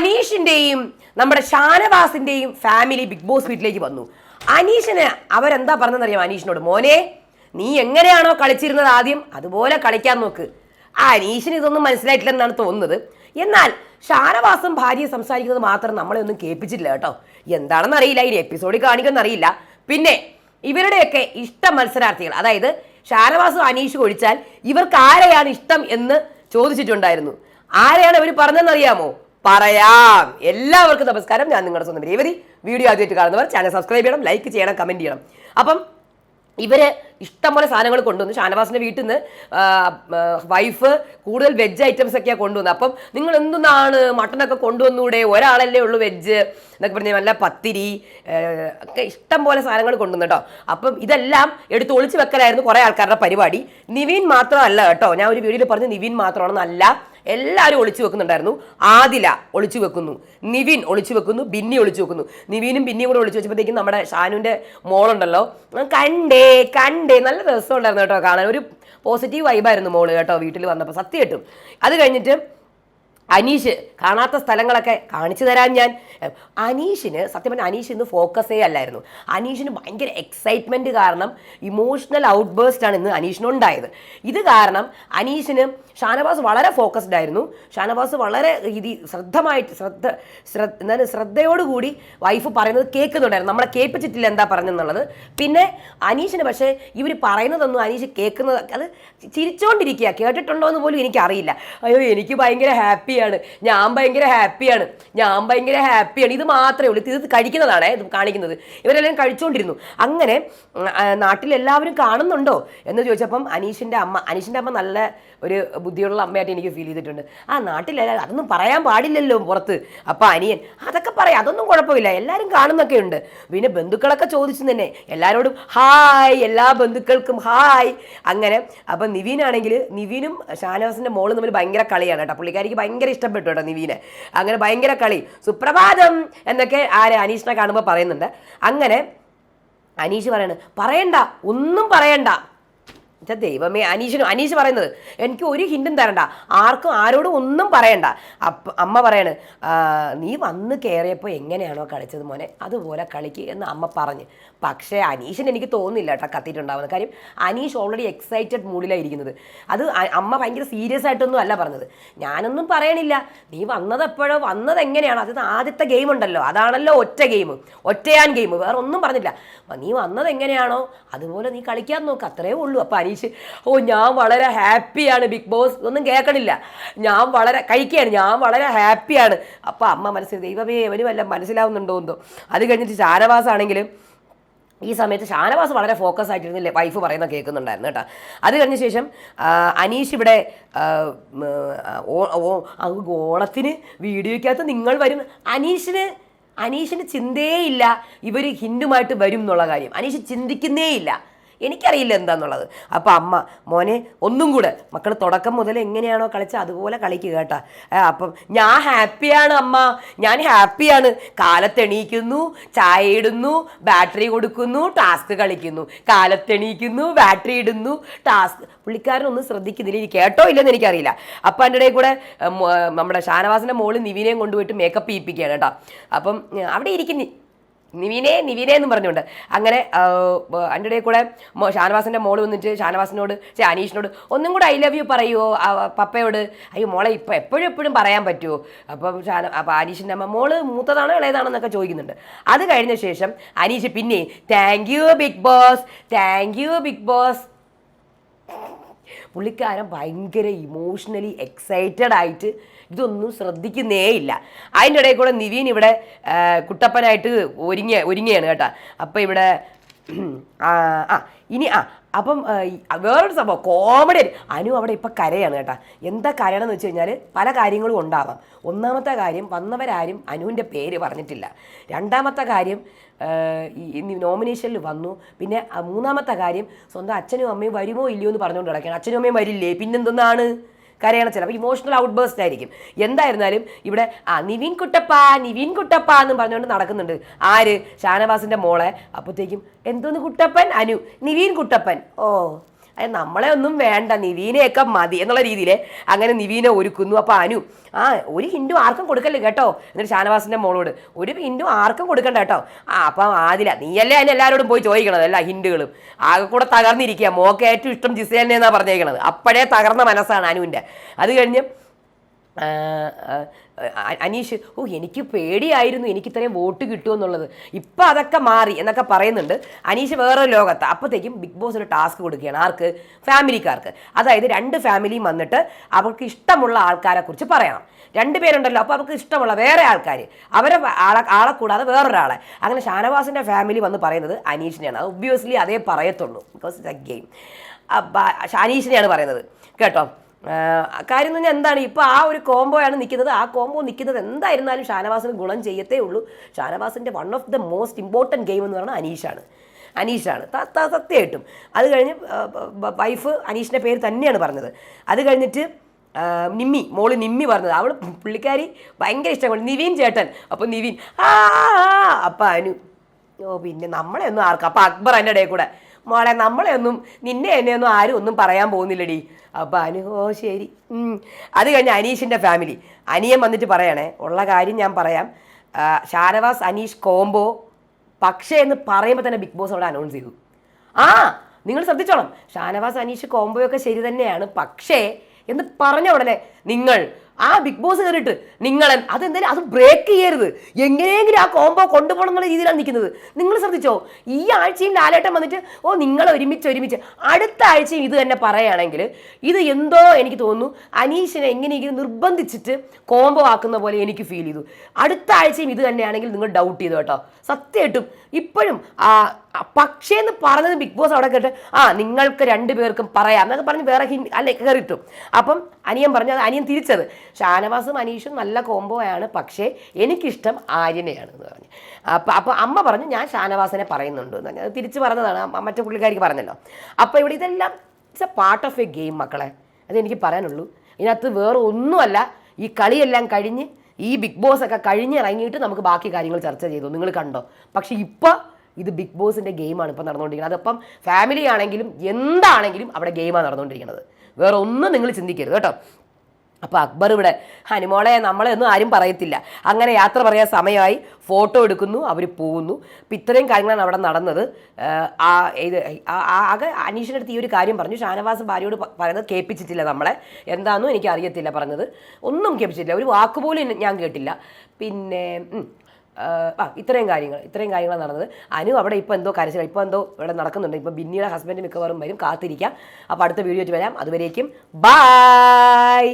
അനീഷിന്റെയും നമ്മുടെ ഷാനവാസിന്റെയും family big boss വീട്ടിലേക്ക് വന്നു. അനീഷിന് അവരെന്താ പറഞ്ഞെന്നറിയാം അനീഷിനോട്? മോനെ നീ എങ്ങനെയാണോ കളിച്ചിരുന്നത് ആദ്യം? അതുപോലെ കളിക്കാൻ നോക്ക്. ആ അനീഷിന് ഇതൊന്നും മനസ്സിലായിട്ടില്ലെന്നാണ് തോന്നുന്നത്. എന്നാൽ ഷാനവാസും ഭാര്യയെ സംസാരിക്കുന്നത് മാത്രം നമ്മളെ ഒന്നും കേൾപ്പിച്ചില്ല കേട്ടോ. എന്താണെന്ന് അറിയില്ല ഇനി എപ്പിസോഡിൽ കാണിക്കുമെന്ന് അറിയില്ല. പിന്നെ ഇവരുടെയൊക്കെ ഇഷ്ട മത്സരാർത്ഥികൾ അതായത് ഷാനവാസും അനീഷും ഒഴിച്ചാൽ ഇവർക്ക് ആരെയാണ് ഇഷ്ടം എന്ന് ചോദിച്ചിട്ടുണ്ടായിരുന്നു. ആരെയാണ് ഇവർ പറഞ്ഞതെന്ന് അറിയാമോ? പറയാം. എല്ലാവർക്കും നമസ്കാരം. ഞാൻ നിങ്ങളുടെ സ്വന്തം രേവതി. വീഡിയോ ആദ്യമായിട്ട് കാണുന്നവർ ചാനൽ സബ്സ്ക്രൈബ് ചെയ്യണം ലൈക്ക് ചെയ്യണം കമന്റ് ചെയ്യണം. അപ്പം ഇവർ ഇഷ്ടംപോലെ സാധനങ്ങൾ കൊണ്ടുവന്നു ഷാനവാസിന്റെ വീട്ടിൽ നിന്ന് വൈഫ് കൂടുതൽ വെജ് ഐറ്റംസ് ഒക്കെയാണ് കൊണ്ടുവന്നത് അപ്പം നിങ്ങൾ എന്തുന്നാണ് മട്ടനൊക്കെ കൊണ്ടുവന്നൂടെ? ഒരാളല്ലേ ഉള്ളൂ വെജ് എന്നൊക്കെ പറഞ്ഞാൽ നല്ല പത്തിരി ഒക്കെ ഇഷ്ടം പോലെ സാധനങ്ങൾ കൊണ്ടുവന്നു കേട്ടോ. അപ്പം ഇതെല്ലാം എടുത്ത് ഒളിച്ചു വെക്കലായിരുന്നു കുറേ ആൾക്കാരുടെ പരിപാടി. നിവിൻ മാത്രമല്ല കേട്ടോ. ഞാൻ ഒരു വീഡിയോയിൽ പറഞ്ഞു നിവിൻ മാത്രമാണെന്നല്ല. എല്ലാവരും ഒളിച്ചു വെക്കുന്നുണ്ടായിരുന്നു. ആദില ഒളിച്ചു വെക്കുന്നു. നിവിൻ ഒളിച്ചു വെക്കുന്നു. ബിന്നി ഒളിച്ചു വെക്കുന്നു. നിവിനും ബിന്നിയും കൂടെ ഒളിച്ചു വെച്ചപ്പോഴത്തേക്കും നമ്മുടെ ഷാനുവിന്റെ മോളുണ്ടല്ലോ. കണ്ടേ കണ്ടേ. നല്ല രസമുണ്ടായിരുന്നു കേട്ടോ കാണാൻ. ഒരു പോസിറ്റീവ് വൈബായിരുന്നു മോൾ കേട്ടോ വീട്ടിൽ വന്നപ്പോൾ. സത്യമായിട്ടും അത് കഴിഞ്ഞിട്ട് അനീഷ് കാണാത്ത സ്ഥലങ്ങളൊക്കെ കാണിച്ചു തരാൻ ഞാൻ. അനീഷിന് സത്യം പറഞ്ഞാൽ അനീഷ് ഇന്ന് ഫോക്കസേ അല്ലായിരുന്നു. അനീഷിന് ഭയങ്കര എക്സൈറ്റ്മെന്റ് കാരണം ഇമോഷണൽ ഔട്ട് ആണ് ഇന്ന് അനീഷിനുണ്ടായത്. ഇത് കാരണം അനീഷിന് ഷാനവാസ് വളരെ ഫോക്കസ്ഡ് ആയിരുന്നു. ഷാനവാസ് വളരെ രീതി ശ്രദ്ധമായിട്ട് ശ്രദ്ധ ശ്രദ്ധ എന്താണ് ശ്രദ്ധയോടുകൂടി വൈഫ് പറയുന്നത് കേൾക്കുന്നുണ്ടായിരുന്നു. നമ്മളെ കേൾപ്പിച്ചിട്ടില്ല എന്താ പറഞ്ഞെന്നുള്ളത്. പിന്നെ അനീഷിന് പക്ഷേ ഇവർ പറയുന്നതൊന്നും അനീഷ് കേൾക്കുന്നത് അത് ചിരിച്ചോണ്ടിരിക്കുക കേട്ടിട്ടുണ്ടോ എന്ന് പോലും എനിക്കറിയില്ല. അയ്യോ എനിക്ക് ഭയങ്കര ഹാപ്പിയാണ് ഞാൻ ഭയങ്കര ഹാപ്പിയാണ് ഞാൻ ഭയങ്കര ഹാപ്പിയാണ് ഇത് മാത്രമേ ഉള്ളൂ. ഇത് കഴിക്കുന്നതാണ് ഇത് കാണിക്കുന്നത്. ഇവരെല്ലാം കഴിച്ചുകൊണ്ടിരുന്നു അങ്ങനെ നാട്ടിലെല്ലാവരും കാണുന്നുണ്ടോ? എന്ന് ചോദിച്ചപ്പം അനീഷിന്റെ അമ്മ അനീഷിന്റെ അമ്മ നല്ല ഒരു ബുദ്ധിയുള്ള അമ്മയായിട്ട് എനിക്ക് ഫീൽ ചെയ്തിട്ടുണ്ട്. ആ നാട്ടിലല്ല അതൊന്നും പറയാൻ പാടില്ലല്ലോ പുറത്ത്. അപ്പം അനിയൻ അതൊക്കെ പറയാം. അതൊന്നും കുഴപ്പമില്ല. എല്ലാവരും കാണുന്നൊക്കെ ഉണ്ട്. പിന്നെ ബന്ധുക്കളൊക്കെ ചോദിച്ചു തന്നെ. എല്ലാവരോടും ഹായ് എല്ലാ ബന്ധുക്കൾക്കും ഹായ്. അങ്ങനെ അപ്പം നിവീനാണെങ്കിൽ നിവീനും ഷാനവാസിന്റെ മോളും തമ്മിൽ ഭയങ്കര കളിയാണ് കേട്ടോ. പുള്ളിക്കാരിക്ക് ഭയങ്കര ഇഷ്ടപ്പെട്ടു കേട്ടോ നിവീനെ. അങ്ങനെ ഭയങ്കര കളി. സുപ്രഭാതം എന്നൊക്കെ ആരെ അനീഷിനെ കാണുമ്പോൾ പറയുന്നുണ്ട്. അങ്ങനെ അനീഷ് പറയണ് പറയണ്ട ഒന്നും പറയണ്ട. എന്നുവെച്ചാൽ ദൈവമേ അനീഷിനും അനീഷ് പറയുന്നത് എനിക്ക് ഒരു ഹിൻഡും തരണ്ട ആർക്കും ആരോടും ഒന്നും പറയണ്ട. അപ്പ അമ്മ പറയാണ് നീ വന്ന് കയറിയപ്പോൾ എങ്ങനെയാണോ കളിച്ചത് മോനെ? അതുപോലെ കളിക്കുക എന്ന് അമ്മ പറഞ്ഞ്. പക്ഷേ അനീഷിന് എനിക്ക് തോന്നുന്നില്ല കേട്ടോ കത്തിയിട്ടുണ്ടാവുന്ന കാര്യം അനീഷ് ഓൾറെഡി എക്സൈറ്റഡ് മൂഡിലായിരിക്കുന്നത് അത് അമ്മ ഭയങ്കര സീരിയസ് ആയിട്ടൊന്നും അല്ല പറഞ്ഞത്. ഞാനൊന്നും പറയണില്ല. നീ വന്നത് എപ്പോഴോ വന്നത് എങ്ങനെയാണ് അത് ആദ്യത്തെ ഗെയിം ഉണ്ടല്ലോ. അതാണല്ലോ ഒറ്റ ഗെയിം ഒറ്റയാൻ ഗെയിം വേറെ ഒന്നും പറഞ്ഞില്ല. "വ- നീ വന്നത് എങ്ങനെയാണോ അതുപോലെ നീ കളിക്കാൻ നോക്ക് അത്രേ ഉള്ളൂ. അപ്പോൾ അനീഷ് ഓ ഞാൻ വളരെ ഹാപ്പിയാണ് ബിഗ് ബോസ്. ഒന്നും കേൾക്കണില്ല. ഞാൻ വളരെ കഴിക്കുകയാണ്. ഞാൻ വളരെ ഹാപ്പിയാണ്. അപ്പോൾ അമ്മ മനസ്സിൽ ദൈവമേ അവന് വല്ല മനസ്സിലാവുന്നുണ്ടോ എന്തോ. അത് കഴിഞ്ഞിട്ട് ഷാനവാസാണെങ്കിലും ഈ സമയത്ത് ഷാനവാസ് വളരെ ഫോക്കസ് ആയിട്ടിരുന്നില്ലേ? വൈഫ് പറയുന്ന കേൾക്കുന്നുണ്ടായിരുന്നു കേട്ടോ. അത് കഴിഞ്ഞ ശേഷം അനീഷ് ഇവിടെ ഓണത്തിന് വീഡിയോയ്ക്കകത്ത് നിങ്ങൾ വരും. അനീഷിന് അനീഷിന് ചിന്തയേയില്ല ഇവർ ഹിന്ദുമായിട്ട് വരും എന്നുള്ള കാര്യം. അനീഷ് ചിന്തിക്കുന്നേയില്ല. എനിക്കറിയില്ല എന്താന്നുള്ളത്. അപ്പം അമ്മ മോനെ ഒന്നും കൂടെ. മക്കൾ തുടക്കം മുതൽ എങ്ങനെയാണോ കളിച്ച അതുപോലെ കളിക്കുക കേട്ടാ. അപ്പം ഞാൻ ഹാപ്പിയാണ് അമ്മ. ഞാൻ ഹാപ്പിയാണ്. കാലത്തെണീക്കുന്നു ചായ ഇടുന്നു ബാറ്ററി കൊടുക്കുന്നു ടാസ്ക് കളിക്കുന്നു. കാലത്തെണീക്കുന്നു ബാറ്ററി ഇടുന്നു ടാസ്ക്. പുള്ളിക്കാരനൊന്നും ശ്രദ്ധിക്കുന്നില്ല. ഇനി കേട്ടോ ഇല്ലെന്ന് എനിക്കറിയില്ല. അപ്പം എന്റെ ഇടയിൽ കൂടെ നമ്മുടെ ഷാനവാസിന്റെ മോൾ നിവിനെയും കൊണ്ടുപോയിട്ട് മേക്കപ്പ് ചെയ്യിപ്പിക്കുകയാണ് കേട്ടോ. അപ്പം അവിടെ ഇരിക്കുന്നു. നിവിനെ നിവിനെ എന്ന് പറഞ്ഞുകൊണ്ട്. അങ്ങനെ അന്റെ കൂടെ ഷാനവാസിന്റെ മോൾ വന്നിട്ട് ഷാനവാസിനോട് ചേ അനീഷിനോട് ഒന്നും കൂടെ ഐ ലവ് യു പറയുമോ പപ്പയോട്? അയ്യോ മോളെ ഇപ്പം എപ്പോഴും എപ്പോഴും പറയാൻ പറ്റുമോ അപ്പം ഷാന അപ്പം അനീഷിന്റെ അമ്മ മോൾ മൂത്തതാണോ ഇളയതാണോ എന്നൊക്കെ ചോദിക്കുന്നുണ്ട്. അത് കഴിഞ്ഞ ശേഷം അനീഷ് പിന്നെ thank you Bigg Boss thank you Bigg Boss പുള്ളിക്കാരൻ ഭയങ്കര ഇമോഷണലി എക്സൈറ്റഡ് ആയിട്ട് ഇതൊന്നും ശ്രദ്ധിക്കുന്നേ ഇല്ല അതിന്റെ ഇടയിൽ കൂടെ നിവീൻ ഇവിടെ കുട്ടപ്പനായിട്ട് ഒരുങ്ങിയ ഒരുങ്ങിയാണ് കേട്ടോ. അപ്പം ഇവിടെ ആ ഇനി ആ അപ്പം വേറൊരു സംഭവം കോമഡി. അനു അവിടെ ഇപ്പം കരയാണ് കേട്ടോ. എന്താ കരയണമെന്ന് വെച്ച് കഴിഞ്ഞാൽ പല കാര്യങ്ങളും ഉണ്ടാവാം. ഒന്നാമത്തെ കാര്യം വന്നവരാരും അനുവിന്റെ പേര് പറഞ്ഞിട്ടില്ല. രണ്ടാമത്തെ കാര്യം ഈ നോമിനേഷനിൽ വന്നു. പിന്നെ മൂന്നാമത്തെ കാര്യം സ്വന്തം അച്ഛനും അമ്മയും വരുമോ ഇല്ലയോ എന്ന് പറഞ്ഞുകൊണ്ട് കിടക്കുകയാണ് അച്ഛനും അമ്മയും വരില്ലേ? പിന്നെന്തെന്നാണ്? കരയണ ചിലപ്പോൾ ഇമോഷണൽ ഔട്ട് ബേസ്റ്റ് ആയിരിക്കും. എന്തായിരുന്നാലും ഇവിടെ ആ നിവിൻ കുട്ടപ്പ നിവിൻ കുട്ടപ്പ എന്ന് പറഞ്ഞുകൊണ്ട് നടക്കുന്നുണ്ട്. ആര്? ഷാനവാസിന്റെ മോളെ. അപ്പോഴത്തേക്കും എന്തോന്ന് കുട്ടപ്പൻ? അനു. നിവിൻ കുട്ടപ്പൻ. ഓ. അത് നമ്മളെ ഒന്നും വേണ്ട നിവീനെയൊക്കെ മതി എന്നുള്ള രീതിയിൽ അങ്ങനെ നിവീനെ ഒരുക്കുന്നു. അപ്പോൾ അനു ആ ഒരു ഹിൻഡു ആർക്കും കൊടുക്കല്ലേ കേട്ടോ? എന്നിട്ട് ഷാനവാസിന്റെ മോളോട് ഒരു ഹിൻഡു ആർക്കും കൊടുക്കണ്ട കേട്ടോ? ആ അപ്പം ആദില നീയല്ലേ അതിന് എല്ലാവരോടും പോയി ചോദിക്കണത് എല്ലാ ഹിൻഡുകളും ആകെ കൂടെ തകർന്നിരിക്കുക. മോക്ക് ഏറ്റവും ഇഷ്ടം ജിസേലിനെ എന്നാണ് പറഞ്ഞേക്കണത്. അപ്പോഴേ തകർന്ന മനസ്സാണ് അനുവിന്റെ അത് കഴിഞ്ഞ് അനീഷ് ഓ എനിക്ക് പേടിയായിരുന്നു എനിക്ക് ഇത്രയും വോട്ട് കിട്ടുമെന്നുള്ളത് ഇപ്പം അതൊക്കെ മാറി എന്നൊക്കെ പറയുന്നുണ്ട്. അനീഷ് വേറൊരു ലോകത്ത് അപ്പോഴത്തേക്കും ബിഗ് ബോസ് ഒരു ടാസ്ക് കൊടുക്കുകയാണ്. ആർക്ക്? ഫാമിലിക്കാർക്ക്. അതായത് രണ്ട് ഫാമിലിയും വന്നിട്ട് അവർക്ക് ഇഷ്ടമുള്ള ആൾക്കാരെ കുറിച്ച് പറയണം. രണ്ട് പേരുണ്ടല്ലോ അപ്പോൾ അവർക്ക് ഇഷ്ടമുള്ള വേറെ ആൾക്കാർ അവരെ ആളെ ആളെ കൂടാതെ വേറൊരാളെ. അങ്ങനെ ഷാനവാസിന്റെ ഫാമിലി വന്ന് പറയുന്നത് അനീഷിനെയാണ്. അത് ഒബ്വിയസ്ലി അതേ പറയത്തുള്ളൂ. ബിക്കോസ് ഇറ്റ്സ് എ ഗെയിം അനീഷിനെയാണ് പറയുന്നത്. കേട്ടോ? കാര്യം പറഞ്ഞാൽ എന്താണ്? ഇപ്പോൾ ആ ഒരു കോംബോയാണ് നിൽക്കുന്നത് ആ കോംബോ നിൽക്കുന്നത് എന്തായിരുന്നാലും ഷാനവാസിന് ഗുണം ചെയ്യത്തേ ഉള്ളൂ. ഷാനവാസിന്റെ one of the most important game എന്ന് പറഞ്ഞാൽ അനീഷാണ്. അനീഷാണ്. സത്യമായിട്ടും അത് കഴിഞ്ഞ് വൈഫ് അനീഷിന്റെ പേര് തന്നെയാണ് പറഞ്ഞത്. അത് കഴിഞ്ഞിട്ട് നിമ്മി മോൾ നിമ്മി പറഞ്ഞത്. അവൾ പുള്ളിക്കാരി ഭയങ്കര ഇഷ്ടമാണ്. നിവീൻ ചേട്ടൻ. അപ്പോൾ നിവീൻ ആ അപ്പം അനു. ഓ പിന്നെ നമ്മളെ ഒന്നും ആർക്കും. അപ്പം അക്ബർ എന്റെ ഇടയിൽ കൂടെ. മോളെ നമ്മളെ ഒന്നും നിന്നെ എന്നെയൊന്നും ആരും ഒന്നും പറയാൻ പോകുന്നില്ലടി. അപ്പം അനു ഓ ശരി. അത് കഴിഞ്ഞ് അനീഷിന്റെ ഫാമിലി. അനിയൻ വന്നിട്ട് പറയണേ ഉള്ള കാര്യം ഞാൻ പറയാം. ഷാനവാസ് അനീഷ് കോംബോ പക്ഷേ എന്ന് പറയുമ്പോൾ തന്നെ ബിഗ് ബോസ് അവിടെ അനൗൺസ് ചെയ്തു. ആ നിങ്ങൾ ശ്രദ്ധിച്ചോളാം ഷാനവാസ് അനീഷ് കോംബോയൊക്കെ ശരി തന്നെയാണ്. പക്ഷേ എന്ന് പറഞ്ഞ ഉടനെ നിങ്ങൾ ആ ബിഗ് ബോസ് കയറിയിട്ട് നിങ്ങൾ അതെന്തായാലും അത് ബ്രേക്ക് ചെയ്യരുത്. എങ്ങനെയെങ്കിലും ആ കോംബോ കൊണ്ടുപോകണം എന്നുള്ള രീതിയിലാണ് നിൽക്കുന്നത്. നിങ്ങൾ ശ്രദ്ധിച്ചോ? ഈ ആഴ്ചയും ലാലേട്ടൻ വന്നിട്ട് ഓ നിങ്ങൾ ഒരുമിച്ച് ഒരുമിച്ച്. അടുത്ത ആഴ്ചയും ഇത് തന്നെ പറയുകയാണെങ്കിൽ ഇത് എന്തോ എനിക്ക് തോന്നുന്നു അനീഷിനെ എങ്ങനെയെങ്കിലും നിർബന്ധിച്ചിട്ട് കോംബോ ആക്കുന്ന പോലെ എനിക്ക് ഫീൽ ചെയ്തു. അടുത്ത ആഴ്ചയും ഇത് തന്നെയാണെങ്കിൽ നിങ്ങൾ ഡൗട്ട് ചെയ്തു കേട്ടോ. സത്യമായിട്ടും ഇപ്പോഴും പക്ഷേ എന്ന് പറഞ്ഞത് ബിഗ് ബോസ് അവിടെ കേട്ട് ആ നിങ്ങൾക്ക് രണ്ടുപേർക്കും പറയാം എന്നൊക്കെ പറഞ്ഞ് വേറെ ഹിൻ അല്ലെ കയറിയിട്ടു. അപ്പം അനിയൻ പറഞ്ഞു അത് അനിയൻ തിരിച്ചത്. ഷാനവാസും അനീഷും നല്ല കോംബോ ആണ് പക്ഷേ എനിക്കിഷ്ടം ആര്യനെയാണ് എന്ന് പറഞ്ഞു. അപ്പം അപ്പോൾ അമ്മ പറഞ്ഞു ഞാൻ ഷാനവാസിനെ പറയുന്നുണ്ട് എന്ന് പറഞ്ഞു. അത് തിരിച്ച് പറഞ്ഞതാണ് മറ്റേ പുള്ളിക്കാരിക്ക് പറഞ്ഞല്ലോ. അപ്പോൾ ഇവിടെ ഇതെല്ലാം it's a part of a game മക്കളെ. അതെനിക്ക് പറയാനുള്ളൂ. ഇതിനകത്ത് വേറെ ഒന്നുമല്ല ഈ കളിയെല്ലാം കഴിഞ്ഞ് ഈ ബിഗ് ബോസ് ഒക്കെ കഴിഞ്ഞ് ഇറങ്ങിയിട്ട് നമുക്ക് ബാക്കി കാര്യങ്ങൾ ചർച്ച ചെയ്തു. നിങ്ങൾ കണ്ടോ? പക്ഷേ ഇപ്പോൾ ഇത് ബിഗ് ബോസിന്റെ ഗെയിമാണ് ഇപ്പം നടന്നുകൊണ്ടിരിക്കുന്നത്. അതപ്പം ഫാമിലി ആണെങ്കിലും എന്താണെങ്കിലും അവിടെ ഗെയിമാണ് നടന്നുകൊണ്ടിരിക്കുന്നത്. വേറെ ഒന്നും നിങ്ങൾ ചിന്തിക്കരുത് കേട്ടോ. അപ്പോൾ അക്ബർ ഇവിടെ ഹനുമോളെ നമ്മളെ ഒന്നും ആരും പറയത്തില്ല. അങ്ങനെ യാത്ര പറയാൻ സമയമായി. ഫോട്ടോ എടുക്കുന്നു അവർ പോകുന്നു. അപ്പം ഇത്രയും കാര്യങ്ങളാണ് അവിടെ നടന്നത്. ആ ഇത് ആകെ അനീഷിന്റെ അടുത്ത് ഈ ഒരു കാര്യം പറഞ്ഞു. ഷാനവാസ് ഭാര്യയോട് പറയുന്നത് കേൾപ്പിച്ചിട്ടില്ല നമ്മളെ. എന്താണെന്നും എനിക്ക് അറിയത്തില്ല പറഞ്ഞത്. ഒന്നും കേൾപ്പിച്ചിട്ടില്ല. ഒരു വാക്കുപോലും ഞാൻ കേട്ടില്ല. പിന്നെ ആ ഇത്രയും കാര്യങ്ങൾ ഇത്രയും കാര്യങ്ങൾ നടന്നത്. അനു അവിടെ ഇപ്പോൾ എന്തോ കരച്ചില്ല ഇപ്പോൾ എന്തോ ഇവിടെ നടക്കുന്നുണ്ട്. ഇപ്പോൾ ബിന്നിയുടെ ഹസ്ബൻഡ് മിക്കവാറും വരും കാത്തിരിക്കാം. അപ്പോൾ അടുത്ത വീഡിയോ വരാം. അതുവരേക്കും ബായ്